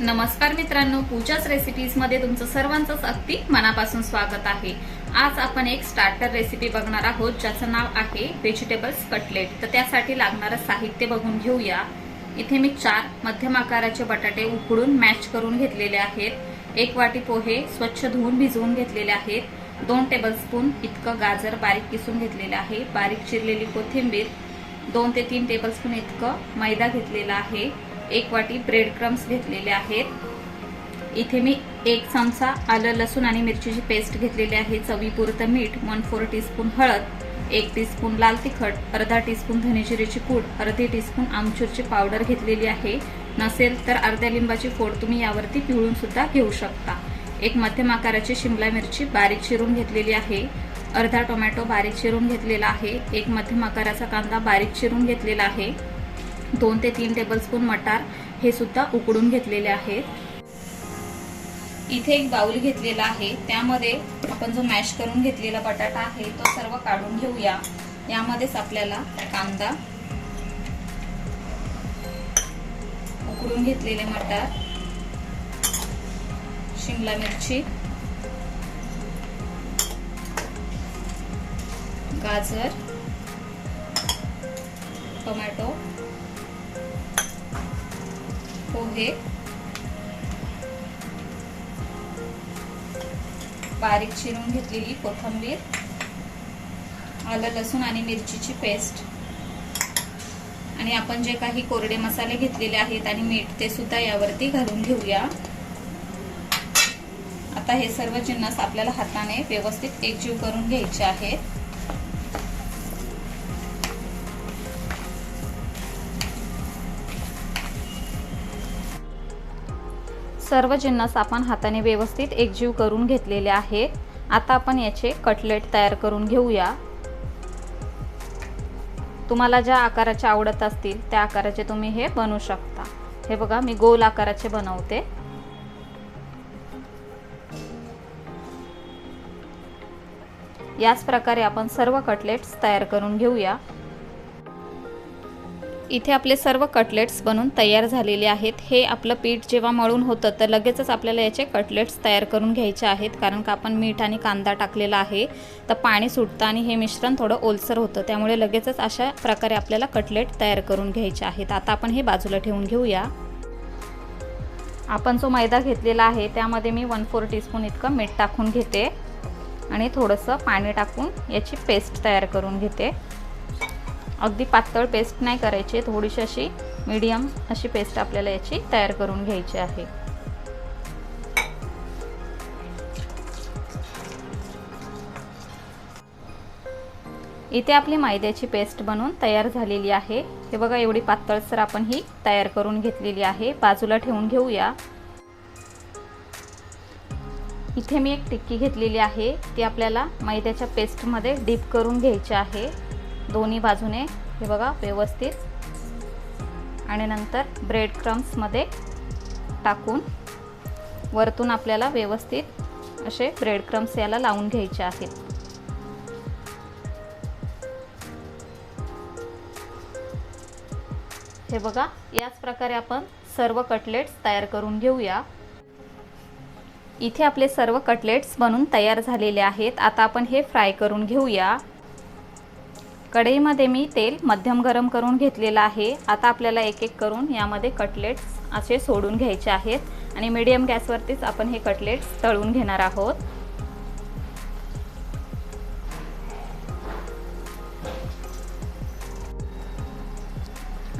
नमस्कार मित्रांनो पूजाच रेसिपीजमध्ये तुमचं सर्वांचंच अगदी मनापासून स्वागत आहे. आज आपण एक स्टार्टर रेसिपी बघणार आहोत ज्याचं नाव आहे व्हेजिटेबल्स कटलेट तर त्यासाठी लागणारं साहित्य बघून घेऊया. इथे मी चार मध्यम आकाराचे बटाटे उकडून मॅच करून घेतलेले आहेत. एक वाटी पोहे स्वच्छ धुवून भिजवून घेतलेले आहेत. दोन टेबलस्पून इतकं गाजर बारीक किसून घेतलेलं आहे. बारीक चिरलेली कोथिंबीर दोन ते तीन टेबलस्पून इतकं मैदा घेतलेला आहे. एक वाटी ब्रेड क्रम्स घेतलेले आहेत. इथे मी एक चमचा आलं लसूण आणि मिरचीची पेस्ट घेतलेली आहे. चवीपुरतं मीठ वन फोर टीस्पून हळद एक टीस्पून लाल तिखट अर्धा टीस्पून धनेजिरेची पूड अर्धी टीस्पून आमचूरची पावडर घेतलेली आहे. नसेल तर अर्ध्या लिंबाची फोड तुम्ही यावरती पिळून सुद्धा घेऊ शकता. एक मध्यम आकाराची शिमला मिरची बारीक चिरून घेतलेली आहे. अर्धा टोमॅटो बारीक चिरून घेतलेला आहे. एक मध्यम आकाराचा कांदा बारीक चिरून घेतलेला आहे. दोन ते तीन टेबलस्पून मटार हे सुद्धा उकडून घेतलेले आहेत. इथे एक बाउल घेतलेला आहे. त्यामध्ये आपण जो मॅश करून घेतलेला बटाटा आहे तो सर्व काढून घेऊया. यामध्येच आपल्याला कांदा उकडून घेतलेले मटार शिमला मिरची गाजर टोमॅटो पोहे बारीक चिरून घेतलेली कोथिंबीर आलं लसूण आणि मिरचीची पेस्ट. आणि आपण जे काही कोरडे मसाले घेतलेले आहेत आणि मीठ ते सुद्धा यावरती घालून घेऊया. आता हे सर्व जिन्नस आपल्याला हाताने व्यवस्थित एकजीव करून घ्यायचे आहेत. सर्व जिन्नस आपण हाताने व्यवस्थित एकजीव करून घेतलेले आहेत. आता आपण याचे कटलेट तयार करून घेऊया. तुम्हाला ज्या आकाराचे आवडत असतील त्या आकाराचे तुम्ही हे बनवू शकता. हे बघा मी गोल आकाराचे बनवते. याच प्रकारे आपण सर्व कटलेट्स तयार करून घेऊया. इथे आपले सर्व कटलेट्स बनून तयार झालेले आहेत. हे आपलं पीठ जेव्हा मळून होतं तर लगेचच आपल्याला याचे कटलेट्स तयार करून घ्यायचे आहेत. कारण का आपण मीठ आणि कांदा टाकलेला आहे तर पाणी सुटतं आणि हे मिश्रण थोडं ओलसर होतं. त्यामुळे लगेचच अशा प्रकारे आपल्याला कटलेट तयार करून घ्यायचे आहेत. आता आपण हे बाजूला ठेवून घेऊया. आपण जो मैदा घेतलेला आहे त्यामध्ये मी वन फोर टीस्पून इतकं मीठ टाकून घेते. आणि थोडंसं पाणी टाकून याची पेस्ट तयार करून घेते. अगदी पातळ पेस्ट नाही करायची थोडीशी अशी मीडियम अशी पेस्ट आपल्याला याची तयार करून घ्यायची आहे. इथे आपली मैद्याची पेस्ट बनवून तयार झालेली आहे. हे बघा एवढी पातळसर आपण ही तयार करून घेतलेली आहे. बाजूला ठेवून घेऊया. इथे मी एक टिक्की घेतलेली आहे. ती आपल्याला मैद्याच्या पेस्टमध्ये डीप करून घ्यायची आहे. दोन्ही बाजूने हे बघा व्यवस्थित. आणि नंतर ब्रेड क्रम्समध्ये टाकून वरतून आपल्याला व्यवस्थित असे ब्रेड क्रम्स याला लावून घ्यायचे आहेत. हे बघा याच प्रकारे आपण सर्व कटलेट्स तयार करून घेऊया. इथे आपले सर्व कटलेट्स बनून तयार झालेले आहेत. आता आपण हे फ्राय करून घेऊया. कढईमध्ये मी तेल मध्यम गरम करून घेतलेलं आहे. आता आपल्याला एक एक करून यामध्ये कटलेट्स असे सोडून घ्यायचे आहेत. आणि मीडियम गॅसवरतीच आपण हे कटलेट्स तळून घेणार आहोत.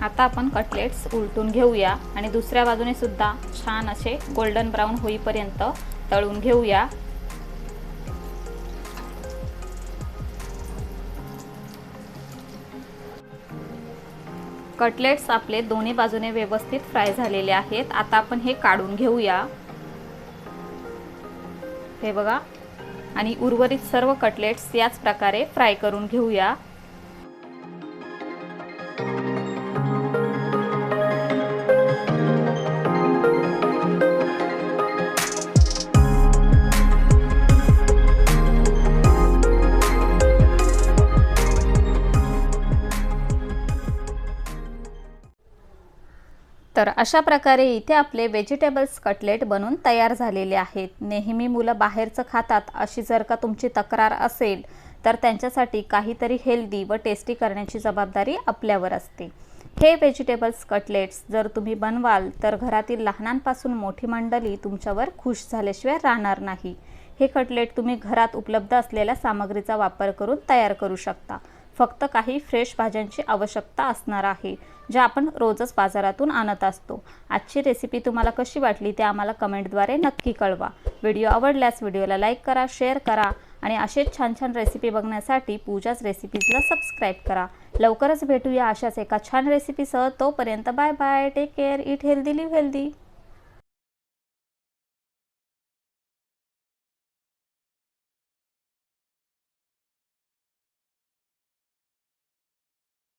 आता आपण कटलेट्स उलटून घेऊया. आणि दुसऱ्या बाजूने सुद्धा छान असे गोल्डन ब्राऊन होईपर्यंत तळून घेऊया. कटलेट्स आपले दोन्ही बाजूने व्यवस्थित फ्राय झालेले आहेत. आता आपण हे काढून घेऊया. हे बघा. आणि उर्वरित सर्व कटलेट्स याच प्रकारे फ्राय करून घेऊया. तर अशा प्रकारे इथे आपले व्हेजिटेबल्स कटलेट बनून तयार झालेले आहेत. नेहमी मुलं बाहेरचं खातात अशी जर का तुमची तक्रार असेल तर त्यांच्यासाठी काहीतरी हेल्दी व टेस्टी करण्याची जबाबदारी आपल्यावर असते. हे व्हेजिटेबल्स कटलेट्स जर तुम्ही बनवाल तर घरातील लहानांपासून मोठी मंडळी तुमच्यावर खुश झाल्याशिवाय राहणार नाही. हे कटलेट तुम्ही घरात उपलब्ध असलेल्या सामग्रीचा वापर करून तयार करू शकता. फक्त काही फ्रेश भाज्यांची आवश्यकता असणार आहे ज्या आपण रोजच बाजारातून आणत असतो. आजची रेसिपी तुम्हाला कशी वाटली ते आम्हाला कमेंटद्वारे नक्की कळवा. व्हिडिओ आवडल्यास व्हिडिओला लाईक करा शेअर करा आणि असेच छान छान रेसिपी बघण्यासाठी पूजाच रेसिपीजला सबस्क्राईब करा. लवकरच भेटूया अशाच एका छान रेसिपीसह तोपर्यंत bye bye take care eat healthy live healthy